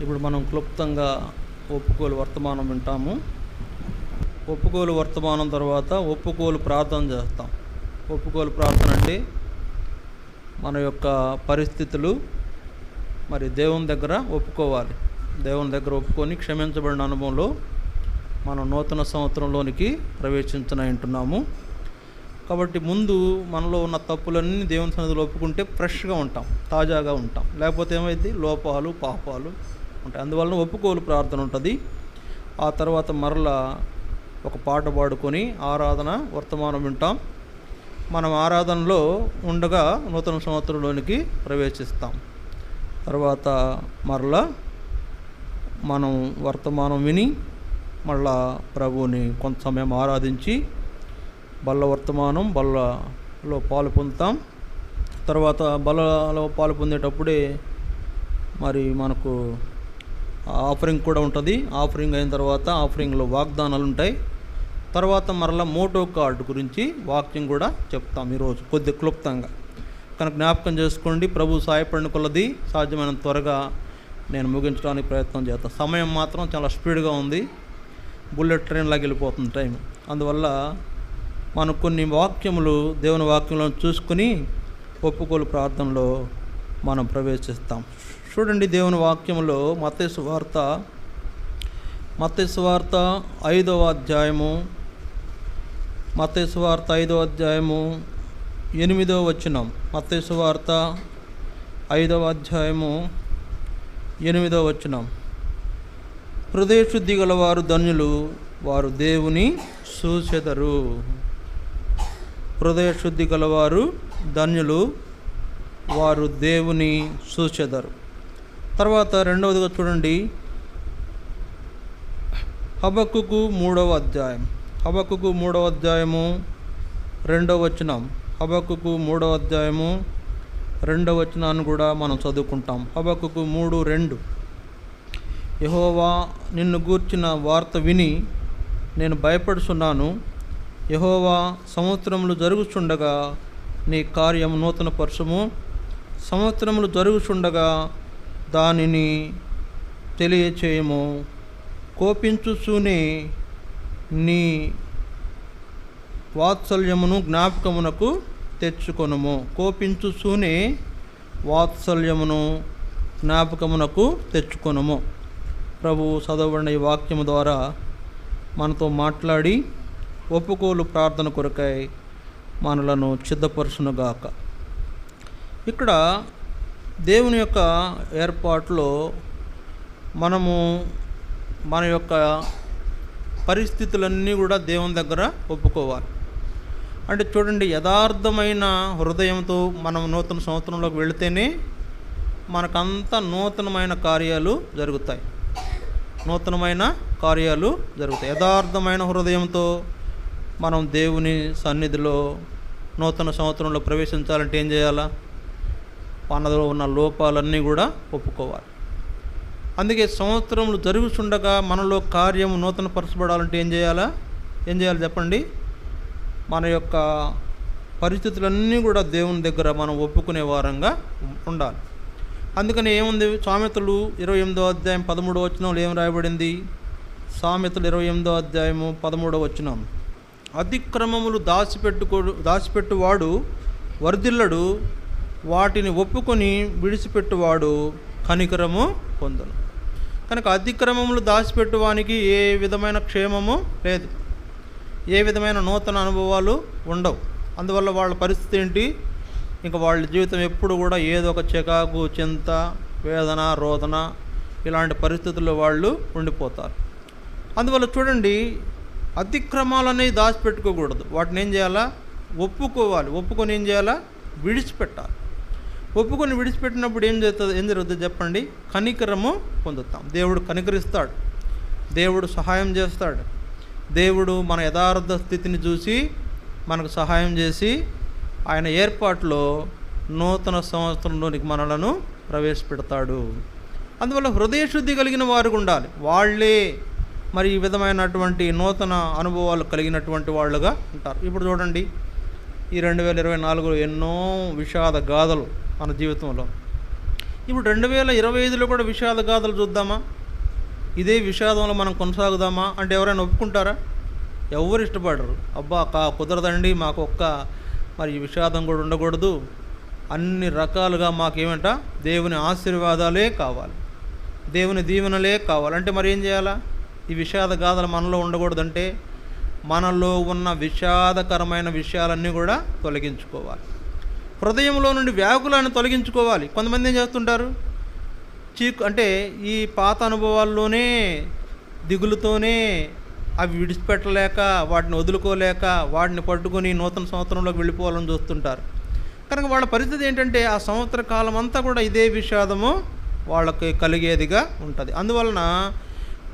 ఇప్పుడు మనం క్లుప్తంగా ఒప్పుకోలు వర్తమానం వింటాము. ఒప్పుకోలు వర్తమానం తర్వాత ఒప్పుకోలు ప్రార్థన చేస్తాం. ఒప్పుకోలు ప్రార్థన అంటే మన యొక్క పరిస్థితులు మరి దేవుని దగ్గర ఒప్పుకోవాలి. దేవుని దగ్గర ఒప్పుకొని క్షమించబడిన అనుభవంలో మనం నూతన సంవత్సరంలోనికి ప్రవేశించనంటున్నాము కాబట్టి ముందు మనలో ఉన్న తప్పులన్నీ దేవుని సన్నిధిలో ఒప్పుకుంటే ఫ్రెష్గా ఉంటాం తాజాగా ఉంటాం. లేకపోతే ఏమైంది లోపాలు పాపాలు ఉంటాయి. అందువలన ఒప్పుకోలు ప్రార్థన ఉంటుంది. ఆ తర్వాత మరలా ఒక పాట పాడుకొని ఆరాధన వర్తమానం వింటాం. మనం ఆరాధనలో ఉండగా నూతన సంవత్సరంలోనికి ప్రవేశిస్తాం. తర్వాత మరలా మనం వర్తమానం విని మళ్ళా ప్రభువుని కొంత సమయం ఆరాధించి బల్ల వర్తమానం బల్లలో పాలు పొందుతాం. తర్వాత బల్లలో పాలు పొందేటప్పుడే మరి మనకు ఆఫరింగ్ కూడా ఉంటుంది. ఆఫరింగ్ అయిన తర్వాత ఆఫరింగ్లో వాగ్దానాలు ఉంటాయి. తర్వాత మరలా మోటో కార్డు గురించి వాక్యం కూడా చెప్తాం ఈరోజు కొద్ది క్లుప్తంగా. కనుక జ్ఞాపకం చేసుకోండి ప్రభు సాయపడిన కొలది సాధ్యమైన త్వరగా నేను ముగించడానికి ప్రయత్నం చేస్తాను సమయం మాత్రం చాలా స్పీడ్గా ఉంది. బుల్లెట్ ట్రైన్ లాగా వెళ్ళిపోతుంది టైం అందువల్ల మనం కొన్ని వాక్యములు దేవుని వాక్యములను చూసుకుని ఒప్పుకోలు ప్రార్థనలో మనం ప్రవేశిస్తాం. చూడండి దేవుని వాక్యంలో మతేసు వార్త. మతేసు వార్త ఐదవ అధ్యాయము. మతేసు వార్త ఐదవ అధ్యాయము ఎనిమిదవ వచనం. మతేసు వార్త ఐదవ అధ్యాయము ఎనిమిదవ వచనం. హృదయశుద్ధి గలవారు ధన్యులు వారు దేవుని చూచెదరు హృదయశుద్ధి గలవారు ధన్యులు వారు దేవుని సూచెదరు. తర్వాత రెండవదిగా చూడండి. హబక్కుకు మూడవ అధ్యాయం. హబక్కుకు మూడవ అధ్యాయము రెండవ వచనం. హబక్కుకు మూడవ అధ్యాయము రెండవ వచనాన్ని కూడా మనం చదువుకుంటాం. హబక్కుకు మూడు రెండు. యహోవా నిన్ను గూర్చిన వార్త విని నేను భయపడుచున్నాను. యహోవా సంవత్సరములు జరుగుచుండగా నీ కార్యము నూతన పరుషము సంవత్సరములు జరుగుచుండగా దానిని తెలియచేయము. కోపించుచూనే నీ వాత్సల్యమును జ్ఞాపకమునకు తెచ్చుకొనుము. కోపించుచూనే వాత్సల్యమును జ్ఞాపకమునకు తెచ్చుకొనుము. ప్రభు చదవబడిన ఈ వాక్యము ద్వారా మనతో మాట్లాడి ఒప్పుకోలు ప్రార్థన కొరకై మనలను సిద్ధపరచునుగాక ఇక్కడ దేవుని యొక్క ఏర్పాటులో మనము మన యొక్క పరిస్థితులన్నీ కూడా దేవుని దగ్గర ఒప్పుకోవాలి. అంటే చూడండి యథార్థమైన హృదయంతో మనం నూతన సంవత్సరంలోకి వెళితేనే మనకంతా నూతనమైన కార్యాలు జరుగుతాయి. నూతనమైన కార్యాలు జరుగుతాయి. యథార్థమైన హృదయంతో మనం దేవుని సన్నిధిలో నూతన సంవత్సరంలో ప్రవేశించాలంటే ఏం చేయాలా? మనలో ఉన్న లోపాలన్నీ కూడా ఒప్పుకోవాలి. అందుకే సంవత్సరములు జరుగుతుండగా మనలో కార్యం నూతన పరచబడాలంటే ఏం చేయాలా? ఏం చేయాలి చెప్పండి? మన యొక్క పరిస్థితులన్నీ కూడా దేవుని దగ్గర మనం ఒప్పుకునే వారంగా ఉండాలి. అందుకని ఏముంది? సామెతలు ఇరవై ఎనిమిదో అధ్యాయం పదమూడో వచనంలో ఏం రాయబడింది? సామెతలు ఇరవై ఎనిమిదో అధ్యాయము పదమూడో వచనం. అతిక్రమములు దాచిపెట్టుకో దాచిపెట్టువాడు వర్ధిల్లడు వాటిని ఒప్పుకొని విడిచిపెట్టువాడు కనికరము పొందను. కనుక అతిక్రమములు దాచిపెట్టువానికి ఏ విధమైన క్షేమము లేదు. ఏ విధమైన నూతన అనుభవాలు ఉండవు. అందువల్ల వాళ్ళ పరిస్థితి ఏంటి? ఇంకా వాళ్ళ జీవితం ఎప్పుడు కూడా ఏదో ఒక చికాకు చింత వేదన రోదన ఇలాంటి పరిస్థితుల్లో వాళ్ళు ఉండిపోతారు. అందువల్ల చూడండి అతిక్రమాలనేవి దాచిపెట్టుకోకూడదు. వాటిని ఏం చేయాలా? ఒప్పుకోవాలి. ఒప్పుకొని ఏం చేయాలా? విడిచిపెట్టాలి. ఒప్పుకొని విడిచిపెట్టినప్పుడు ఏం జరుగుతుంది? ఏం జరుగుతుంది చెప్పండి? కనికరము పొందుతాం. దేవుడు కనికరిస్తాడు. దేవుడు సహాయం చేస్తాడు. దేవుడు మన యథార్థ స్థితిని చూసి మనకు సహాయం చేసి ఆయన ఏర్పాట్లో నూతన సంవత్సరంలోనికి మనలను ప్రవేశపెడతాడు. అందువల్ల హృదయశుద్ధి కలిగిన వారు ఉండాలి. వాళ్ళే మరి ఈ విధమైనటువంటి నూతన అనుభవాలు కలిగినటువంటి వాళ్ళుగా ఉంటారు. ఇప్పుడు చూడండి ఈ రెండు వేల ఇరవై నాలుగులో ఎన్నో విషాద గాథలు మన జీవితంలో. ఇప్పుడు రెండు వేల ఇరవై ఐదులో కూడా విషాద గాథలు చూద్దామా? ఇదే విషాదంలో మనం కొనసాగుదామా అంటే ఎవరైనా ఒప్పుకుంటారా? ఎవరు ఇష్టపడరు. అబ్బా కా కుదరదండి మాకు ఒక్క మరి విషాదం కూడా ఉండకూడదు. అన్ని రకాలుగా మాకేమంట? దేవుని ఆశీర్వాదాలే కావాలి. దేవుని దీవెనలే కావాలి. అంటే మరి ఏం చేయాలా? ఈ విషాద గాథలు మనలో ఉండకూడదంటే మనలో ఉన్న విషాదకరమైన విషయాలన్నీ కూడా తొలగించుకోవాలి. హృదయంలో నుండి వ్యాకులాన్ని తొలగించుకోవాలి. కొంతమంది ఏం చేస్తుంటారు? చీకు అంటే ఈ పాత అనుభవాల్లోనే దిగులుతోనే అవి విడిచిపెట్టలేక వాటిని వదులుకోలేక వాటిని పట్టుకొని నూతన సంవత్సరంలోకి వెళ్ళిపోవాలని చూస్తుంటారు. కనుక వాళ్ళ పరిస్థితి ఏంటంటే ఆ సంవత్సర కాలం అంతా కూడా ఇదే విషాదము వాళ్ళకి కలిగేదిగా ఉంటుంది. అందువలన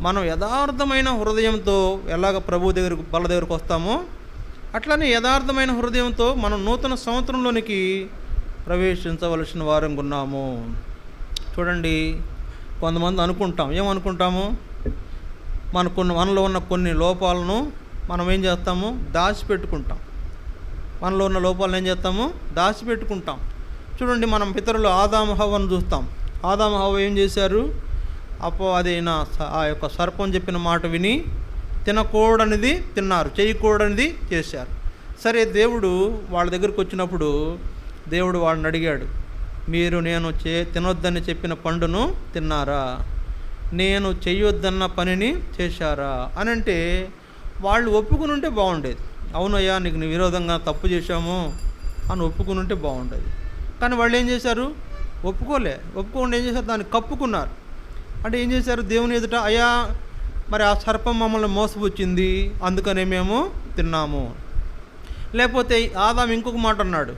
మనం యథార్థమైన హృదయంతో ఎలాగ ప్రభు దగ్గరకు బల దగ్గరకు వస్తామో అట్లనే యథార్థమైన హృదయంతో మనం నూతన సంవత్సరంలోనికి ప్రవేశించవలసిన వారం ఉన్నాము. చూడండి కొంతమంది అనుకుంటాం. ఏమనుకుంటాము? మనకున్న మనలో ఉన్న కొన్ని లోపాలను మనం ఏం చేస్తాము? దాచిపెట్టుకుంటాం. మనలో ఉన్న లోపాలను ఏం చేస్తాము? దాచిపెట్టుకుంటాం. చూడండి మనం పితరులు ఆదామహవ్వను చూస్తాం. ఆదామహవ్వ ఏం చేశారు? అపో అది నా స- ఆ యొక్క సర్పం చెప్పిన మాట విని తినకూడనిది తిన్నారు చేయకూడనిది చేశారు. సరే దేవుడు వాళ్ళ దగ్గరికి వచ్చినప్పుడు దేవుడు వాళ్ళని అడిగాడు మీరు నేను చే తినొద్దని చెప్పిన పండును తిన్నారా? నేను చెయ్యొద్దన్న పనిని చేశారా? అని అంటే వాళ్ళు ఒప్పుకుని ఉంటే బాగుండేది. అవునయ్యా నీకు నీ విరోధంగా తప్పు చేశాము అని ఒప్పుకుని ఉంటే బాగుండేది. కానీ వాళ్ళు ఏం చేశారు? ఒప్పుకోలే. ఒప్పుకోకుండా ఏం చేశారు? దాన్ని కప్పుకున్నారు. అంటే ఏం చేశారు? దేవుని ఎదుట అయ్యా మరి ఆ సర్పం మమ్మల్ని మోసపుచ్చింది అందుకనే మేము తిన్నాము. లేకపోతే ఆదాం ఇంకొక మాట అన్నాడు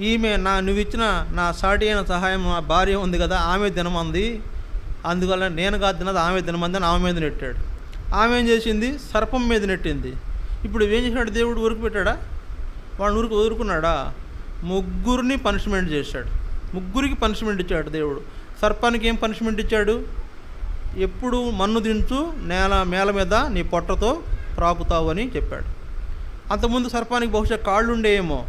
ఈమె నా నువ్వు ఇచ్చిన నా సాటి అయిన సహాయం నా భార్య ఉంది కదా ఆమె తినమంది. అందువల్ల నేను కాదు తినది ఆమె తినమంది అని ఆమె మీద నెట్టాడు. ఆమె ఏం చేసింది? సర్పం మీద నెట్టింది. ఇప్పుడు ఏం చేసినాడు? దేవుడు ఊరికి పెట్టాడా? వాడిని ఊరికి ఊరుకున్నాడా ముగ్గురిని పనిష్మెంట్ చేశాడు. ముగ్గురికి పనిష్మెంట్ ఇచ్చాడు దేవుడు. సర్పానికి ఏం పనిష్మెంట్ ఇచ్చాడు? ఎప్పుడు మన్ను దించు నేల మేల మీద నీ పొట్టతో ప్రాకుతావు అని చెప్పాడు. అంతకుముందు సర్పానికి బహుశా కాళ్ళు ఉండేయేమో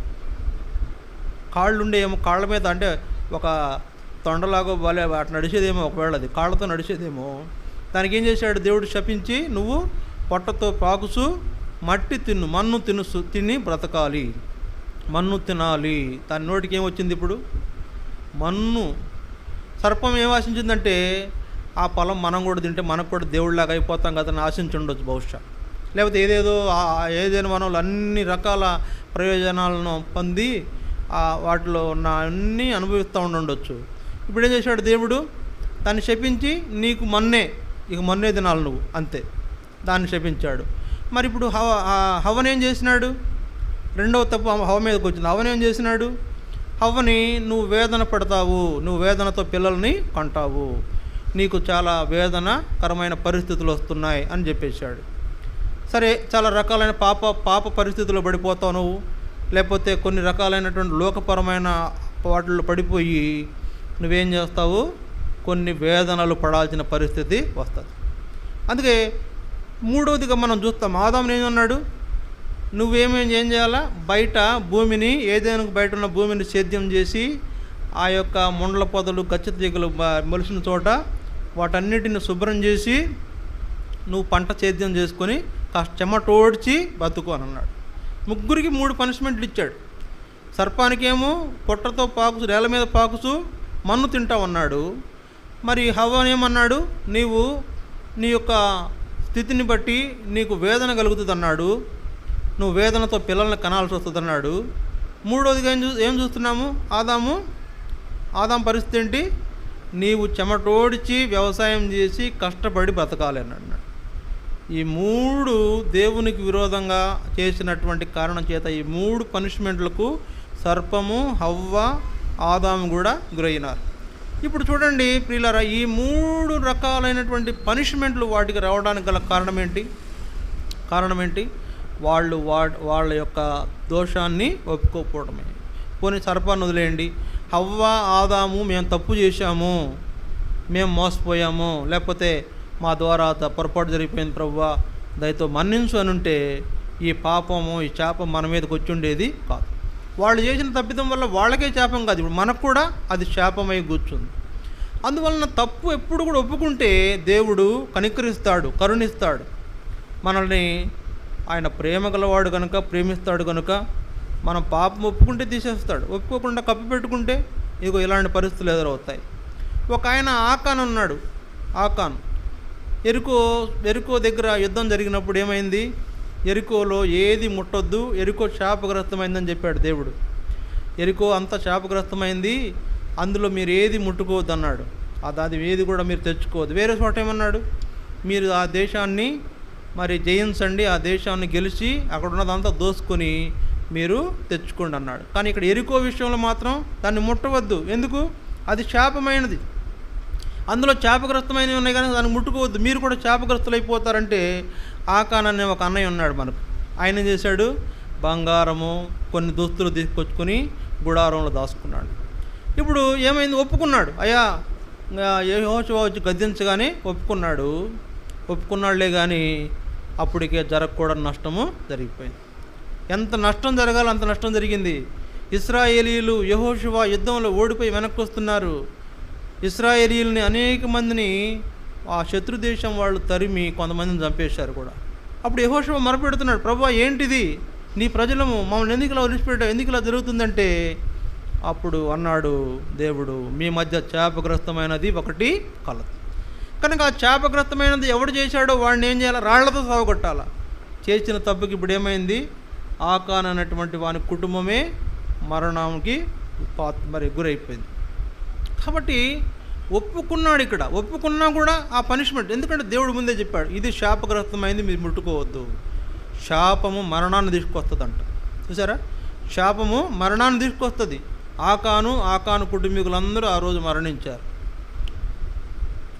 కాళ్ళు కాళ్ళ మీద అంటే ఒక తొండలాగో బాలే అటు నడిచేదేమో ఒకవేళ అది కాళ్ళతో నడిచేదేమో. దానికి ఏం చేశాడు? దేవుడు శపించి నువ్వు పొట్టతో పాకుసు మట్టి తిన్ను మన్ను తిను తిని బ్రతకాలి. మన్ను తినాలి. దాని నోటికి ఏం వచ్చింది ఇప్పుడు? మన్ను సర్పం ఏం ఆశించిందంటే ఆ పొలం మనం కూడా తింటే మనకు కూడా దేవుడిలాగా అయిపోతాం కదా అని ఆశించి ఉండొచ్చు బహుశా. లేకపోతే ఏదేదో ఏదైనా మనం అన్ని రకాల ప్రయోజనాలను పొంది ఆ వాటిలో ఉన్న అన్నీ అనుభవిస్తూ ఉండొచ్చు ఇప్పుడు ఏం చేశాడు దేవుడు? దాన్ని శపించి నీకు మొన్నే ఇక మొన్నే తినాలి నువ్వు అంతే. దాన్ని శపించాడు. మరి ఇప్పుడు హవ ఆ హవన్ ఏం చేసినాడు? రెండవ తప్పు హవ- హవ మీదకి వచ్చింది హవన్ ఏం చేసినాడు? అవ్వని నువ్వు వేదన పడతావు నువ్వు వేదనతో పిల్లల్ని కంటావు. నీకు చాలా వేదనకరమైన పరిస్థితులు వస్తున్నాయి అని చెప్పేశాడు. సరే చాలా రకాలైన పాప పాప పరిస్థితుల్లో పడిపోతావు నువ్వు. లేకపోతే కొన్ని రకాలైనటువంటి లోకపరమైన వాటిల్లో పడిపోయి నువ్వేం చేస్తావు? కొన్ని వేదనలు పడాల్సిన పరిస్థితి వస్తుంది. అందుకే మూడవదిగా మనం చూస్తాం. ఆదాముని ఏమన్నాడు నువ్వేమేం ఏం చేయాలా? బయట భూమిని ఏదైనా బయట ఉన్న భూమిని సేద్యం చేసి ఆ యొక్క ముండల పొదలు గచ్చ తీగలు మొలిసిన చోట వాటన్నిటిని శుభ్రం చేసి నువ్వు పంట సేద్యం చేసుకొని కాస్త చెమటోడ్చి బతుకు అని అన్నాడు. ముగ్గురికి మూడు పనిష్మెంట్లు ఇచ్చాడు. సర్పానికేమో పొట్టతో పాకుసు నేల మీద పాకుసు మన్ను తింటావన్నాడు మరి హవనేమన్నాడు నీవు నీ యొక్క స్థితిని బట్టి నీకు వేదన కలుగుతుంది అన్నాడు. నువ్వు వేదనతో పిల్లల్ని కనాల్సి వస్తుందన్నాడు. మూడోదిగా ఏం చూ ఏం చూస్తున్నాము? ఆదాము ఆదాం పరిస్థితి ఏంటి? నీవు చెమటోడిచి వ్యవసాయం చేసి కష్టపడి బ్రతకాలి అని అన్నాడు. ఈ మూడు దేవునికి విరోధంగా చేసినటువంటి కారణం చేత ఈ మూడు పనిష్మెంట్లకు సర్పము హవ్వ ఆదాము కూడా గురైనారు. ఇప్పుడు చూడండి ప్రియులారా ఈ మూడు రకాలైనటువంటి పనిష్మెంట్లు వాటికి రావడానికి గల కారణం ఏంటి? కారణం ఏంటి? వాళ్ళు వా వాళ్ళ యొక్క దోషాన్ని ఒప్పుకోకపోవడమే. పోనీ సర్పాన్ని వదిలేయండి. హవ్వ ఆదాము మేము తప్పు చేశాము మేము మోసపోయాము లేకపోతే మా ద్వారా పొరపాటు జరిగిపోయింది ప్రవ్వా దయతో మన్నించు అని ఉంటే ఈ పాపము ఈ చేప మన మీదకి వచ్చి ఉండేది కాదు. వాళ్ళు చేసిన తప్పిదం వల్ల వాళ్ళకే శాపం కాదు ఇప్పుడు మనకు కూడా అది శాపమై కూర్చుంది. అందువలన తప్పు ఎప్పుడు కూడా ఒప్పుకుంటే దేవుడు కనికరిస్తాడు కరుణిస్తాడు. మనల్ని ఆయన ప్రేమ గలవాడు కనుక ప్రేమిస్తాడు కనుక మనం పాపం ఒప్పుకుంటే తీసేస్తాడు. ఒప్పుకోకుండా కప్పిపెట్టుకుంటే ఇగో ఇలాంటి పరిస్థితులు ఎదురవుతాయి. ఒక ఆయన ఆకాన్ ఉన్నాడు ఆకాన్. ఎరుకో ఎరుకో దగ్గర యుద్ధం జరిగినప్పుడు ఏమైంది? ఎరుకోలో ఏది ముట్టొద్దు ఎరుకో శాపగ్రస్తమైందని చెప్పాడు దేవుడు. ఎరుకో అంత శాపగ్రస్తమైంది అందులో మీరు ఏది ముట్టుకోవద్దు అన్నాడు అది అది ఏది కూడా మీరు తెచ్చుకోవద్దు. వేరే చోట ఏమన్నాడు? మీరు ఆ దేశాన్ని మరి జయించండి ఆ దేశాన్ని గెలిచి అక్కడ ఉన్నదంతా దోసుకొని మీరు తెచ్చుకోండి అన్నాడు. కానీ ఇక్కడ ఎరుకో విషయంలో మాత్రం దాన్ని ముట్టవద్దు. ఎందుకు? అది శాపమైనది. అందులో శాపగ్రస్తమైనవి ఉన్నాయి కానీ దాన్ని ముట్టుకోవద్దు. మీరు కూడా శాపగ్రస్తులు అయిపోతారంటే ఆకాన్ అనే ఒక అన్నయ్య ఉన్నాడు మనకు. ఆయన ఏం చేశాడు? బంగారము కొన్ని దుస్తులు తీసుకొచ్చుకొని గుడారంలో దాచుకున్నాడు. ఇప్పుడు ఏమైంది? ఒప్పుకున్నాడు. అయ్యా ఏ హోషవా వచ్చి గద్దించగానే ఒప్పుకున్నాడు. ఒప్పుకున్నాళ్ళే కానీ అప్పటికే జరగకూడని నష్టము జరిగిపోయింది. ఎంత నష్టం జరగాలో అంత నష్టం జరిగింది. ఇస్రాయేలీలు యహోషువ యుద్ధంలో ఓడిపోయి వెనక్కి వస్తున్నారు ఇస్రాయేలీలని అనేక మందిని ఆ శత్రు దేశం వాళ్ళు తరిమి కొంతమందిని చంపేశారు కూడా. అప్పుడు యహోషువ మొరపెడుతున్నాడు ప్రభు ఏంటిది? నీ ప్రజలము మమ్మల్ని ఎందుకు ఇలా వదిలిపెట్టావు ఎందుకు ఇలా జరుగుతుందంటే? అప్పుడు అన్నాడు దేవుడు మీ మధ్య చేపగ్రస్తమైనది ఒకటి కలదు. కనుక ఆ శాపగ్రస్తమైనది ఎవడు చేశాడో వాడిని ఏం చేయాలి? రాళ్ళతో సాగుకొట్టాల చేసిన తప్పుకి ఇప్పుడు ఏమైంది ఆకాన్ అనేటువంటి వాని కుటుంబమే మరణానికి పా మరి గురైపోయింది. కాబట్టి ఒప్పుకున్నాడు ఇక్కడ. ఒప్పుకున్నా కూడా ఆ పనిష్మెంట్. ఎందుకంటే దేవుడు ముందే చెప్పాడు ఇది శాపగ్రస్తమైంది మీరు ముట్టుకోవద్దు. శాపము మరణాన్ని తీసుకొస్తుందంట. చూసారా శాపము మరణాన్ని తీసుకొస్తుంది. ఆకాను ఆకాను కుటుంబీకులందరూ ఆ రోజు మరణించారు.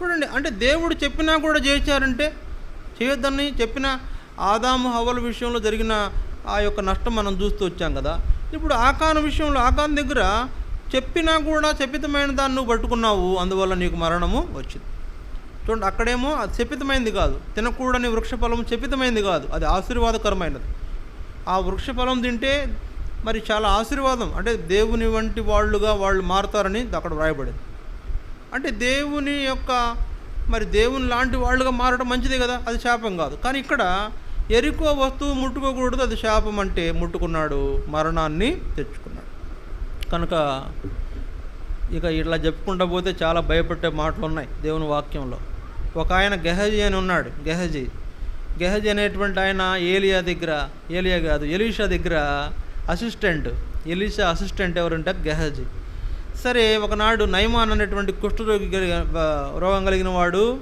చూడండి అంటే దేవుడు చెప్పినా కూడా చేశారంటే చేయొద్దని చెప్పిన ఆదాము హవల విషయంలో జరిగిన ఆ యొక్క నష్టం మనం చూస్తూ వచ్చాం కదా. ఇప్పుడు ఆకాన్ విషయంలో ఆకాన్ దగ్గర చెప్పినా కూడా చెప్పితమైన దాన్ని నువ్వు పట్టుకున్నావు అందువల్ల నీకు మరణము వచ్చింది. చూడండి అక్కడేమో అది చెప్పితమైంది కాదు. తినకూడని వృక్షఫలం చెప్పితమైంది కాదు. అది ఆశీర్వాదకరమైనది. ఆ వృక్షఫలం తింటే మరి చాలా ఆశీర్వాదం. అంటే దేవుని వంటి వాళ్ళుగా వాళ్ళు మారుతారని అక్కడ వ్రాయబడింది. అంటే దేవుని యొక్క మరి దేవుని లాంటి వాళ్ళుగా మారడం మంచిదే కదా? అది శాపం కాదు. కానీ ఇక్కడ ఎరుకో వస్తువు ముట్టుకోకూడదు అది శాపం అంటే ముట్టుకున్నాడు మరణాన్ని తెచ్చుకున్నాడు. కనుక ఇక ఇట్లా చెప్పుకుంటా పోతే చాలా భయపెట్టే మాటలు ఉన్నాయి దేవుని వాక్యంలో. ఒక ఆయన గెహజీ అని ఉన్నాడు గెహజీ. గెహజీ అనేటువంటి ఆయన ఏలియా దగ్గర ఏలియా కాదు ఎలీషా దగ్గర అసిస్టెంట్ ఎలీషా అసిస్టెంట్ ఎవరంటే గెహజీ. సరే ఒకనాడు నయమాన్ అనేటువంటి కుష్ఠరోగి రోగం కలిగిన వాడు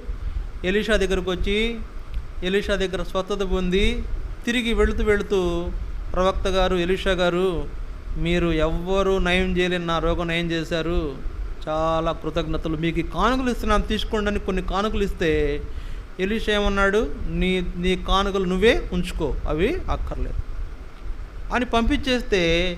ఎలీషా దగ్గరకు వచ్చి ఎలీషా దగ్గర స్వస్థత పొంది తిరిగి వెళుతూ వెళుతూ ప్రవక్త గారు ఎలీషా గారు మీరు ఎవ్వరూ నయం చేయలేని నా రోగం నయం చేశారు. చాలా కృతజ్ఞతలు. మీకు కానుకలు ఇస్తున్నాను తీసుకోండి అని కొన్ని కానుకలు ఇస్తే ఎలీషా ఏమన్నాడు? నీ నీ కానుకలు నువ్వే ఉంచుకో. అవి అక్కర్లేదు. అని పంపించేస్తే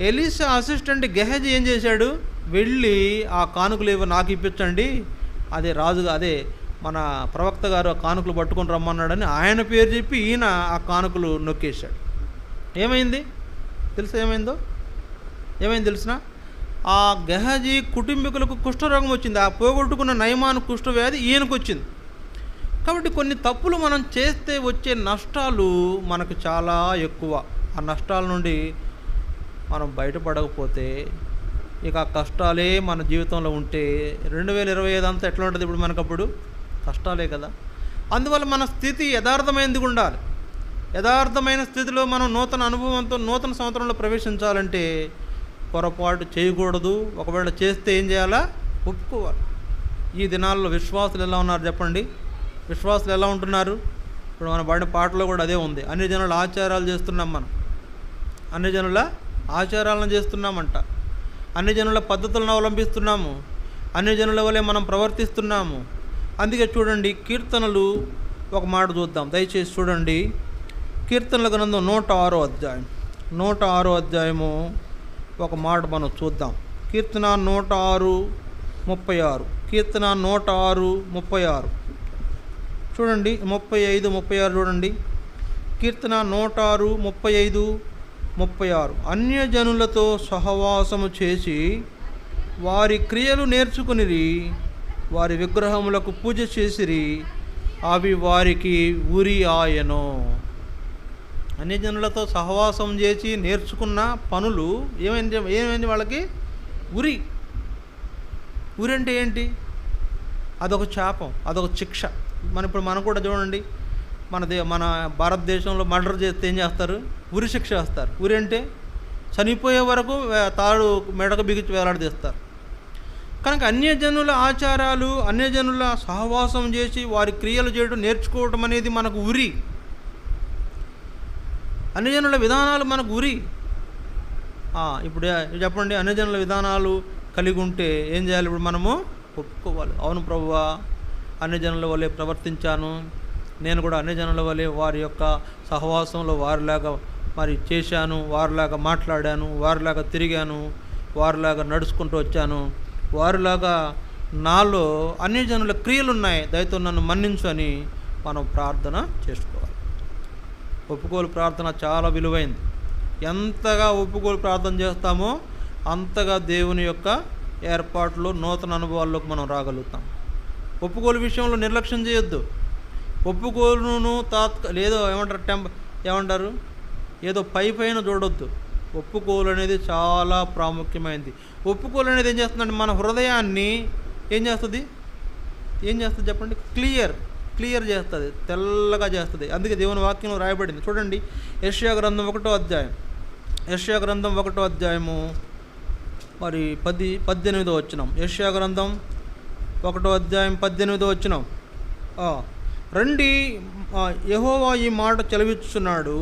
ఎలీసా అసిస్టెంట్ గెహజ్ ఏం చేశాడు? వెళ్ళి ఆ కానుకలు ఏవో నాకు ఇప్పించండి. అదే రాజుగా అదే మన ప్రవక్త గారు ఆ కానుకలు పట్టుకొని రమ్మన్నాడని ఆయన పేరు చెప్పి ఈయన ఆ కానుకలు నొక్కేశాడు. ఏమైంది? తెలుసా ఏమైందో? ఏమైంది తెలిసిన? ఆ గెహజీ కుటుంబీకులకు కుష్ఠరోగం వచ్చింది. ఆ పోగొట్టుకున్న నయమాను కుష్ఠవ్యాధి ఈయనకు వచ్చింది కాబట్టి కొన్ని తప్పులు మనం చేస్తే వచ్చే నష్టాలు మనకు చాలా ఎక్కువ. ఆ నష్టాల నుండి మనం బయటపడకపోతే ఇక కష్టాలే మన జీవితంలో ఉంటే రెండు వేల ఇరవై ఐదు అంతా ఎట్లా ఉంటుంది ఇప్పుడు మనకప్పుడు? కష్టాలే కదా. అందువల్ల మన స్థితి యథార్థమైనది ఉండాలి. యథార్థమైన స్థితిలో మనం నూతన అనుభవంతో నూతన సంవత్సరంలో ప్రవేశించాలంటే పొరపాటు చేయకూడదు. ఒకవేళ చేస్తే ఏం చేయాలా? ఒప్పుకోవాలి. ఈ దినాల్లో విశ్వాసులు ఎలా ఉన్నారు చెప్పండి? విశ్వాసులు ఎలా ఉంటున్నారు? ఇప్పుడు మన పాడిన పాటలో కూడా అదే ఉంది. అన్ని జనుల ఆచారాలు చేస్తున్నాం మనం. అన్ని జనుల ఆచారాలను చేస్తున్నామంట. అన్ని జనుల పద్ధతులను అవలంబిస్తున్నాము. అన్ని జనుల వలె మనం ప్రవర్తిస్తున్నాము. అందుకే చూడండి కీర్తనలు ఒక మాట చూద్దాం. దయచేసి చూడండి. కీర్తనల గ్రంథం నూట ఆరో అధ్యాయం. నూట ఆరో అధ్యాయము ఒక మాట మనం చూద్దాం. కీర్తన నూట ఆరు ముప్పై ఆరు. కీర్తన నూట ఆరు ముప్పై ఆరు. చూడండి ముప్పై ఐదు ముప్పై ఆరు చూడండి. కీర్తన నూట ఆరు ముప్పై ఐదు ముప్పై ఆరు. అన్యజనులతో సహవాసము చేసి వారి క్రియలు నేర్చుకునిరి వారి విగ్రహములకు పూజ చేసిరి అవి వారికి ఉరి ఆయను. అన్యజనులతో సహవాసం చేసి నేర్చుకున్న పనులు ఏమైంది ఏమైంది వాళ్ళకి? ఉరి. ఉరి అంటే ఏంటి? అదొక శాపం అదొక శిక్ష. మన ఇప్పుడు మనం కూడా చూడండి మన దే మన భారతదేశంలో మర్డర్ చేస్తే ఏం చేస్తారు? ఉరి శిక్ష వేస్తారు. ఉరి అంటే చనిపోయే వరకు తాడు మెడకు బిగించి వేలాడదీస్తారు. కనుక అన్యజనుల ఆచారాలు అన్యజనుల సహవాసం చేసి వారి క్రియలు చేయడం నేర్చుకోవటం అనేది మనకు ఉరి. అన్యజనుల విధానాలు మనకు ఉరి. ఇప్పుడు చెప్పండి అన్యజనుల విధానాలు కలిగి ఉంటే ఏం చేయాలి? ఇప్పుడు మనము ఒప్పుకోవాలి అవును ప్రభువా అన్యజనుల వలె ప్రవర్తించాను. నేను కూడా అన్యజనుల వలె వారి యొక్క సహవాసంలో వారిలాగా మరి చేశాను వారిలాగా మాట్లాడాను వారిలాగా తిరిగాను వారిలాగా నడుచుకుంటూ వచ్చాను. వారిలాగా నాలో జనుల క్రియలు ఉన్నాయి దయతో నన్ను మన్నించు అని మనం ప్రార్థన చేసుకోవాలి. ఒప్పుకోలు ప్రార్థన చాలా విలువైంది. ఎంతగా ఒప్పుకోలు ప్రార్థన చేస్తామో అంతగా దేవుని యొక్క ఏర్పాట్లు నూతన అనుభవాల్లోకి మనం రాగలుగుతాం. ఒప్పుకోలు విషయంలో నిర్లక్ష్యం చేయొద్దు. ఒప్పుకోలును తాత్ లేదో ఏమంటారు టెంప ఏమంటారు? ఏదో పై పైన చూడొద్దు. ఒప్పుకోలు అనేది చాలా ప్రాముఖ్యమైనది ఒప్పుకోలు అనేది ఏం చేస్తుందంటే మన హృదయాన్ని ఏం చేస్తుంది? ఏం చేస్తుంది చెప్పండి? క్లియర్ క్లియర్ చేస్తుంది తెల్లగా చేస్తుంది. అందుకే దేవుని వాక్యంలో రాయబడింది. చూడండి యష్యా గ్రంథం ఒకటో అధ్యాయం. యశ్యా గ్రంథం ఒకటో అధ్యాయము మరి పది పద్దెనిమిదో వచ్చినాం యశ్యా గ్రంథం ఒకటో అధ్యాయం పద్దెనిమిదో వచ్చినాం రండి యహోవా ఈ మాట చెలవిస్తున్నాడు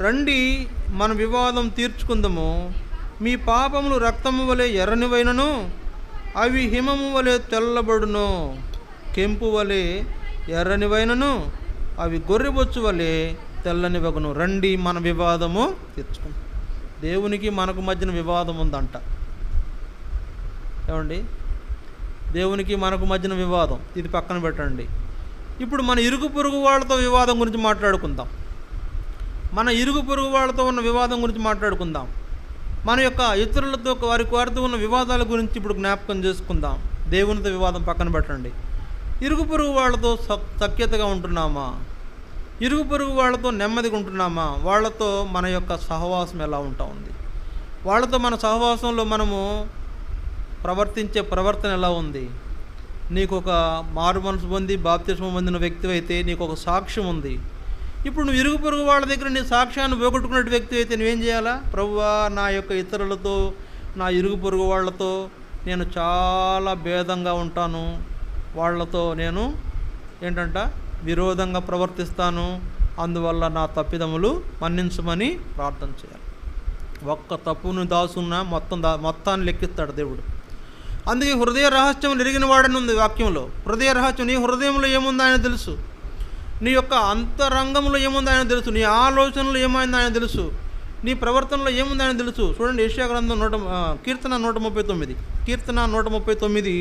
రండి మన వివాదం తీర్చుకుందాము. మీ పాపములు రక్తము వలె ఎర్రనివైనను అవి హిమము వలె తెల్లబడును. కెంపు వలె ఎర్రనివైనను అవి గొర్రెబొచ్చు వలె తెల్లనివగును రండి మన వివాదము తీర్చుకుందాం. దేవునికి మనకు మధ్యన వివాదం ఉందంట. ఏమండి? దేవునికి మనకు మధ్యన వివాదం. ఇది పక్కన పెట్టండి. ఇప్పుడు మన ఇరుగు పొరుగు వాళ్ళతో వివాదం గురించి మాట్లాడుకుందాం. మన ఇరుగు పొరుగు వాళ్ళతో ఉన్న వివాదం గురించి మాట్లాడుకుందాం. మన యొక్క ఇతరులతో వారి వారితో ఉన్న వివాదాల గురించి ఇప్పుడు జ్ఞాపకం చేసుకుందాం. దేవునితో వివాదం పక్కన పెట్టండి. ఇరుగు పొరుగు వాళ్ళతో సఖ్యతగా ఉంటున్నామా? ఇరుగు పొరుగు వాళ్ళతో నెమ్మదిగా ఉంటున్నామా? వాళ్ళతో మన యొక్క సహవాసం ఎలా ఉంటా ఉంది వాళ్ళతో మన సహవాసంలో మనము ప్రవర్తించే ప్రవర్తన ఎలా ఉంది? నీకు ఒక మారు మనసు పొంది బాప్తిస్మం పొందిన వ్యక్తి అయితే నీకు ఒక సాక్ష్యం ఉంది. ఇప్పుడు నువ్వు ఇరుగు పొరుగు వాళ్ళ దగ్గర నీ సాక్ష్యాన్ని పోగొట్టుకున్నట్టు వ్యక్తి అయితే నువ్వేం చేయాలా? ప్రభువా నా యొక్క ఇతరులతో నా ఇరుగు పొరుగు వాళ్ళతో నేను చాలా భేదంగా ఉంటాను. వాళ్ళతో నేను ఏంటంట? విరోధంగా ప్రవర్తిస్తాను. అందువల్ల నా తప్పిదములు మన్నించమని ప్రార్థన చేయాలి. ఒక్క తప్పును దాసున్నా మొత్తం దా మొత్తాన్ని లెక్కిస్తాడు దేవుడు. అందుకే హృదయ రహస్యం ఎరిగిన వాడని ఉంది వాక్యంలో. హృదయ రహస్యం నీ హృదయంలో ఏముందో ఆయన తెలుసు? నీ యొక్క అంతరంగంలో ఏముందో ఆయన తెలుసు? నీ ఆలోచనలో ఏమైందో ఆయన తెలుసు? నీ ప్రవర్తనలో ఏముందో ఆయన తెలుసు? చూడండి ఏషియా గ్రంథం నూట కీర్తన నూట ముప్పై తొమ్మిది. కీర్తన నూట ముప్పై తొమ్మిది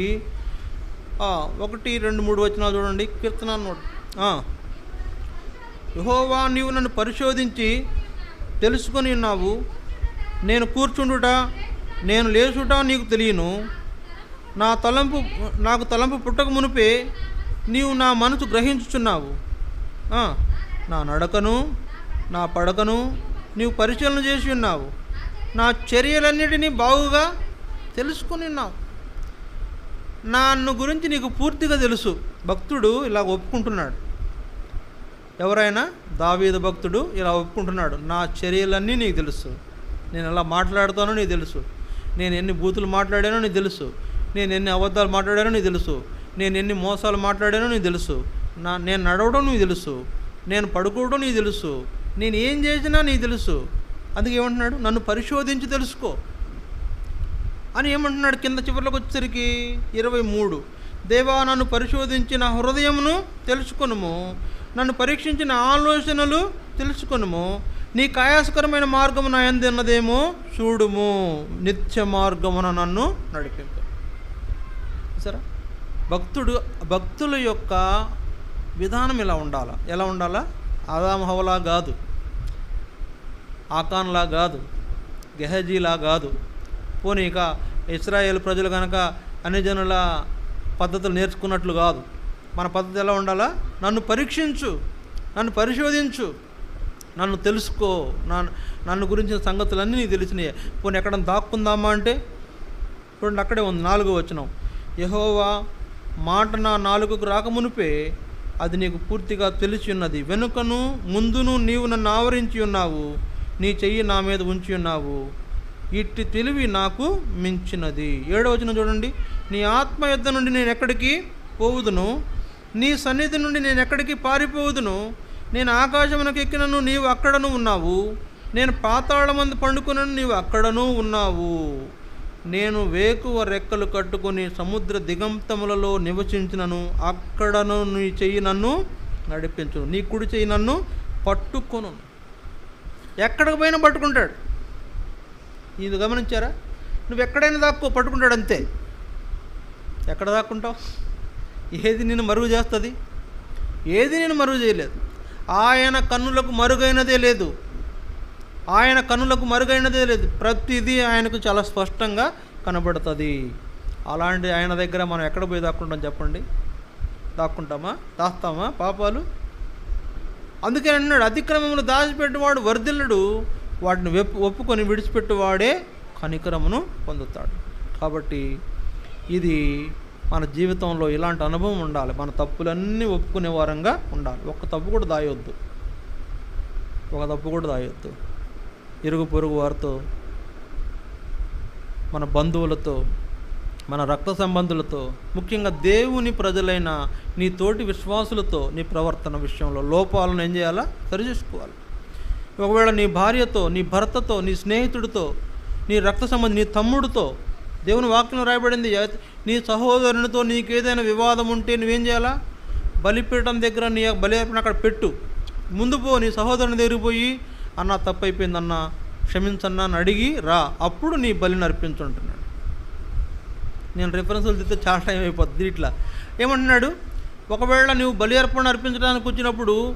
ఒకటి రెండు మూడు వచనాలు చూడండి. కీర్తన నూట యహోవా నీవు నన్ను పరిశోధించి తెలుసుకొని ఉన్నావు. నేను కూర్చుండుట నేను లేచుట నీకు తెలియను. నా తలంపు నాకు తలంపు పుట్టక మునిపే నీవు నా మనసు గ్రహించుచున్నావు. నా నడకను నా పడకను నీవు పరిశీలన చేసి ఉన్నావు. నా చర్యలన్నిటినీ బాగుగా తెలుసుకుని ఉన్నావు. నన్ను గురించి నీకు పూర్తిగా తెలుసు. భక్తుడు ఇలా ఒప్పుకుంటున్నాడు. ఎవరైనా దావీద భక్తుడు ఇలా ఒప్పుకుంటున్నాడు. నా చర్యలన్నీ నీకు తెలుసు. నేను ఎలా మాట్లాడతానో నీకు తెలుసు. నేను ఎన్ని బూతులు మాట్లాడానో నీకు తెలుసు. నేను ఎన్ని అబద్ధాలు మాట్లాడానో నీకు తెలుసు. నేను ఎన్ని మోసాలు మాట్లాడానో నీకు తెలుసు. నా నేను నడవడం నీకు తెలుసు. నేను పడుకోవడం నీకు తెలుసు. నేను ఏం చేసినా నీకు తెలుసు. అందుకే ఏమంటున్నాడు? నన్ను పరిశోధించి తెలుసుకో. అని ఏమంటున్నాడు కింద చివరిలోకి వచ్చేసరికి ఇరవై మూడు. దేవా నన్ను పరిశోధించి నా హృదయమును తెలుసుకొనుము. నన్ను పరీక్షించిన ఆలోచనలు తెలుసుకొనుము. నీ కాయాసకరమైన మార్గము నా యందు ఉన్నదేమో చూడుము. నిత్య మార్గమున నన్ను నడిపింపు. సరే? భక్తుడు భక్తుల యొక్క విధానం ఇలా ఉండాలా? ఎలా ఉండాలా? ఆదామహవలా కాదు ఆకాన్లా కాదు గెహజీలా కాదు పోనీ ఇక ఇస్రాయేల్ ప్రజలు కనుక అన్ని జనుల పద్ధతులు నేర్చుకున్నట్లు కాదు. మన పద్ధతి ఎలా ఉండాలా? నన్ను పరీక్షించు. నన్ను పరిశోధించు. నన్ను తెలుసుకో. నన్ను నన్ను గురించిన సంగతులన్నీ నీకు తెలిసినాయి. పోనీ ఎక్కడ దాక్కుందామా అంటే? చూడండి అక్కడే ఉంది నాలుగో వచనం. యహోవా మాట నా నాలుగుకు రాకమునిపే అది నీకు పూర్తిగా తెలిసి ఉన్నది వెనుకను ముందును నీవు నన్ను ఆవరించి ఉన్నావు. నీ చెయ్యి నా మీద ఉంచి ఉన్నావు. ఇట్టి తెలివి నాకు మించినది. ఏడవ వచనం చూడండి. నీ ఆత్మ యుద్ధ నుండి నేను ఎక్కడికి పోవుదును? నీ సన్నిధి నుండి నేను ఎక్కడికి పారిపోవుదును? నేను ఆకాశమునకు ఎక్కినను నీవు అక్కడను ఉన్నావు. నేను పాతాళమందు పండుకునను నీవు అక్కడను ఉన్నావు. నేను వేకువ రెక్కలు కట్టుకొని సముద్ర దిగంతములలో నివసించినను అక్కడను నీ చెయ్యి నన్ను నడిపించును నీ కుడి చెయ్యి నన్ను పట్టుకొను. ఎక్కడికి పోయినా పట్టుకుంటాడు. ఇది గమనించారా? నువ్వు ఎక్కడైనా దాక్కో పట్టుకుంటాడు అంతే. ఎక్కడ దాక్కుంటావు? ఏది నేను మరుగు చేస్తుంది? ఏది నేను మరుగు చేయలేదు? ఆయన కన్నులకు మరుగైనదే లేదు. ఆయన కన్నులకు మరుగైనదే లేదు. ప్రతిదీ ఆయనకు చాలా స్పష్టంగా కనబడుతుంది. అలాంటి ఆయన దగ్గర మనం ఎక్కడ పోయి దాక్కుంటాం చెప్పండి? దాక్కుంటామా? దాస్తామా? పాపాలు? అందుకే అన్నాడు అతిక్రమములు దాచిపెట్టువాడు వర్ధిల్లుడు. వాటిని వెప్పు ఒప్పుకొని విడిచిపెట్టువాడే కనికరమును పొందుతాడు. కాబట్టి ఇది మన జీవితంలో ఇలాంటి అనుభవం ఉండాలి. మన తప్పులన్నీ ఒప్పుకునే వారంగా ఉండాలి. ఒక్క తప్పు కూడా దాయొద్దు. ఒక తప్పు కూడా దాయొద్దు. ఇరుగు పొరుగు వారితో మన బంధువులతో మన రక్త సంబంధులతో ముఖ్యంగా దేవుని ప్రజలైన నీ తోటి విశ్వాసులతో నీ ప్రవర్తన విషయంలో లోపాలను ఏం చేయాలా? సరిచేసుకోవాలి. ఒకవేళ నీ భార్యతో నీ భర్తతో నీ స్నేహితుడితో నీ రక్త సంబంధి నీ తమ్ముడితో దేవుని వాక్యం రాయబడింది నీ సహోదరునితో నీకేదైనా వివాదం ఉంటే నువ్వేం చేయాలా? బలిపీఠం దగ్గర నీ బలిపీఠం అక్కడ పెట్టు. ముందు పో నీ సహోదరుని దగ్గరికి పోయి అన్న తప్పైపోయిందన్న క్షమించన్నా అని అడిగి రా అప్పుడు నీ బలిని అర్పించుంటున్నాడు. నేను రిఫరెన్స్లు తిస్తే చాలా టైం అయిపోద్ది ఇట్లా. ఏమంటున్నాడు? ఒకవేళ నువ్వు బలి అర్పణ అర్పించడానికి వచ్చినప్పుడు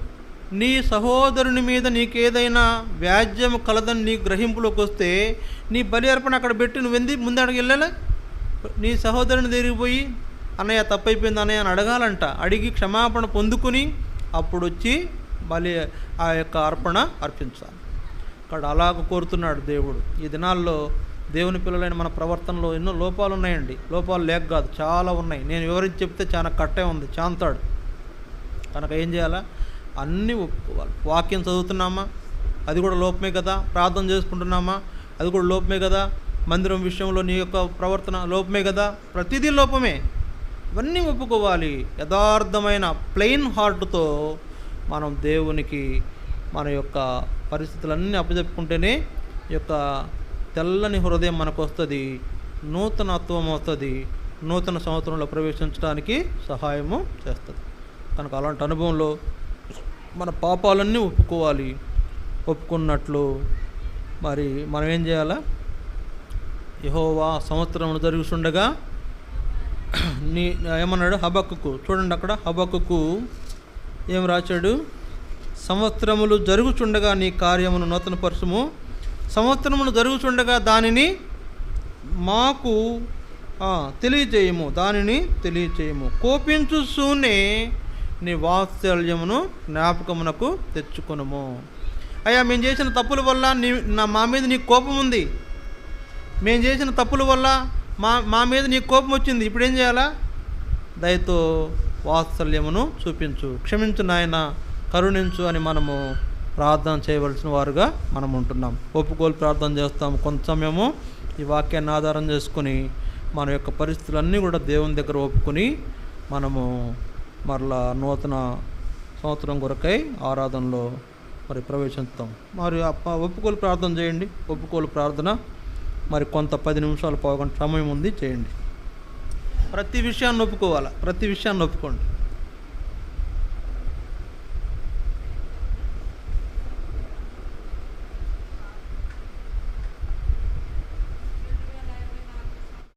నీ సహోదరుని మీద నీకేదైనా వ్యాజ్యం కలదని నీ గ్రహింపులోకి వస్తే నీ బలి అర్పణ అక్కడ పెట్టి నువ్వెంది ముందు ముందడికి వెళ్ళాలి? నీ సహోదరుని తిరిగిపోయి అన్నయ్య తప్పైపోయింది అన్నయ్య అని అడగాలంట. అడిగి క్షమాపణ పొందుకుని అప్పుడు వచ్చి బలి ఆ యొక్క అర్పణ అర్పించాలి. ఇక్కడ అలాగ కోరుతున్నాడు దేవుడు. ఈ దినాల్లో దేవుని పిల్లలైన మన ప్రవర్తనలో ఎన్నో లోపాలు ఉన్నాయండి. లోపాలు లేక కాదు చాలా ఉన్నాయి. నేను వివరించి చెప్తే చాలా కట్టే ఉంది చాంతాడు. కనుక ఏం చేయాలా? అన్నీ ఒప్పుకోవాలి వాక్యం చదువుతున్నామా? అది కూడా లోపమే కదా? ప్రార్థన చేసుకుంటున్నామా? అది కూడా లోపమే కదా? మందిరం విషయంలో నీ యొక్క ప్రవర్తన లోపమే కదా? ప్రతిదీ లోపమే. ఇవన్నీ ఒప్పుకోవాలి. యథార్థమైన ప్లెయిన్ హార్ట్తో మనం దేవునికి మన యొక్క పరిస్థితులన్నీ అప్పచెప్పుకుంటేనే ఈ యొక్క తెల్లని హృదయం మనకు వస్తుంది నూతనత్వం వస్తుంది నూతన సంవత్సరంలో ప్రవేశించడానికి సహాయము చేస్తుంది. కనుక అలాంటి అనుభవంలో మన పాపాలన్నీ ఒప్పుకోవాలి. ఒప్పుకున్నట్లు మరి మనం ఏం చేయాలా? యహోవా సంవత్సరం జరుగుతుండగా నీ ఏమన్నాడు? హబక్కుకు. చూడండి అక్కడ హబక్కుకు ఏం రాశాడు? సంవత్సరములు జరుగుచుండగా నీ కార్యమును నూతన పరచుము సంవత్సరములు జరుగుచుండగా దానిని మాకు తెలియజేయము. దానిని తెలియజేయము. కోపించుసూనే నీ వాత్సల్యమును జ్ఞాపకమునకు తెచ్చుకునము. అయ్యా మేము చేసిన తప్పుల వల్ల నీ నా మా మీద నీ కోపం ఉంది. మేము చేసిన తప్పుల వల్ల మా మా మీద నీ కోపం వచ్చింది. ఇప్పుడు ఏం చేయాలా? దయతో వాత్సల్యమును చూపించు. క్షమించు నాయన కరుణించు అని మనము ప్రార్థన చేయవలసిన వారుగా మనం ఉంటున్నాం. ఒప్పుకోలు ప్రార్థన చేస్తాం కొంత సమయము ఈ వాక్యాన్ని ఆధారం చేసుకుని మన యొక్క పరిస్థితులన్నీ కూడా దేవుని దగ్గర ఒప్పుకొని మనము మరలా నూతన సంవత్సరం కొరకై ఆరాధనలో మరి ప్రవేశిస్తాం. మరి అప్ప ఒప్పుకోలు ప్రార్థన చేయండి. ఒప్పుకోలు ప్రార్థన. మరి కొంత పది నిమిషాలు పావుగంట సమయం ఉంది. చేయండి. ప్రతి విషయాన్ని ఒప్పుకోవాలి? ప్రతి విషయాన్ని ఒప్పుకోండి.